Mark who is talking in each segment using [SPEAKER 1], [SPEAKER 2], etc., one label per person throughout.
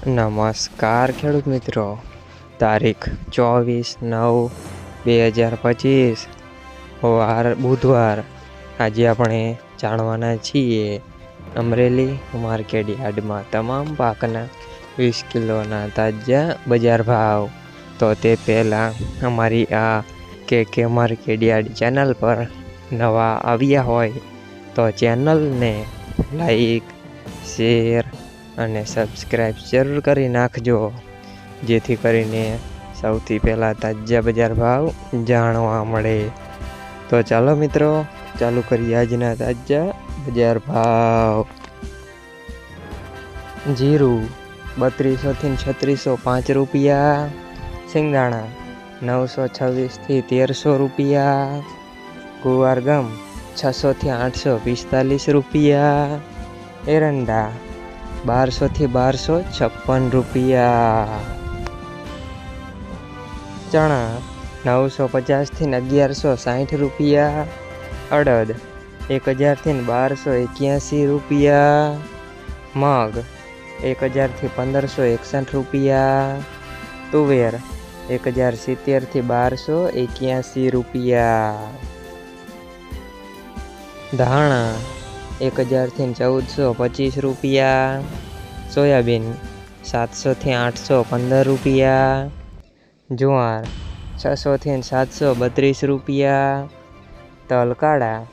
[SPEAKER 1] નમસ્કાર ખેડૂત મિત્રો. તારીખ ચોવીસ નવ બે હજાર પચીસ. વાર, બુધવાર. આજે આપણે જાણવાના છીએ અમરેલી માર્કેટ યાર્ડમાં તમામ પાકના વીસ કિલોના તાજા બજાર ભાવ. તો તે પહેલાં અમારી આ કે કે માર્કેટ યાર્ડ ચેનલ પર નવા આવ્યા હોય તો ચેનલને લાઈક, શેર અને સબસ્ક્રાઈબ જરૂર કરી નાખજો. જેથી કરીને સૌથી પહેલાં તાજા બજાર ભાવ જાણવા મળે. તો ચાલો મિત્રો, ચાલુ કરીએ આજના તાજા બજાર ભાવ. જીરું બત્રીસોથી છત્રીસો પાંચ રૂપિયા. સિંગદાણા નવસો છવ્વીસથી તેરસો રૂપિયા. ગુવાર ગમ છસોથી આઠસો પિસ્તાલીસ રૂપિયા. એરંડા બારસોથી બારસો છપ્પન રૂપિયા. ચણા નવસો પચાસથી અગિયારસો સાઠ રૂપિયા. અડદ એક હજારથી બારસો એક્યાસી રૂપિયા. મગ એક હજારથી પંદરસો એકસઠ રૂપિયા. તુવેર એક હજાર સિત્તેરથી બારસો એક્યાસી રૂપિયા. ધાણા એક હજારથી ચૌદસો પચીસ રૂપિયા, સોયાબીન સાતસોથી આઠસો પંદર રૂપિયા, જુવાર છસોથી સાતસો બત્રીસ રૂપિયા તલ કાળા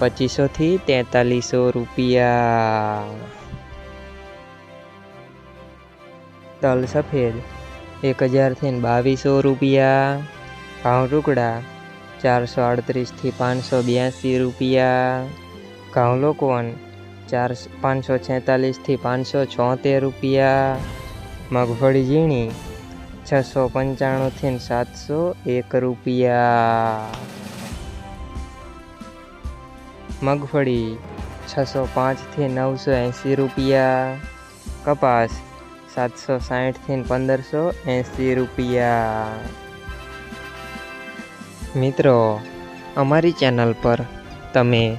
[SPEAKER 1] પચીસોથી તેતાલીસો રૂપિયા. તલ સફેદ એક હજારથી બાવીસો રૂપિયા ભાવ ટુકડા ચારસો આડત્રીસથી પાંચસો બ્યાસી રૂપિયા ઘઉં લોકવન ચાર પાંચસો છેતાલીસથી પાંચસો છોતેર રૂપિયા. મગફળી ઝીણી છસો પંચાણુંથી સાતસો એક રૂપિયા. મગફળી છસો પાંચથી નવસો એંસી રૂપિયા. કપાસ સાતસો સાઠથી પંદરસો એંસી રૂપિયા. મિત્રો, અમારી ચેનલ પર તમે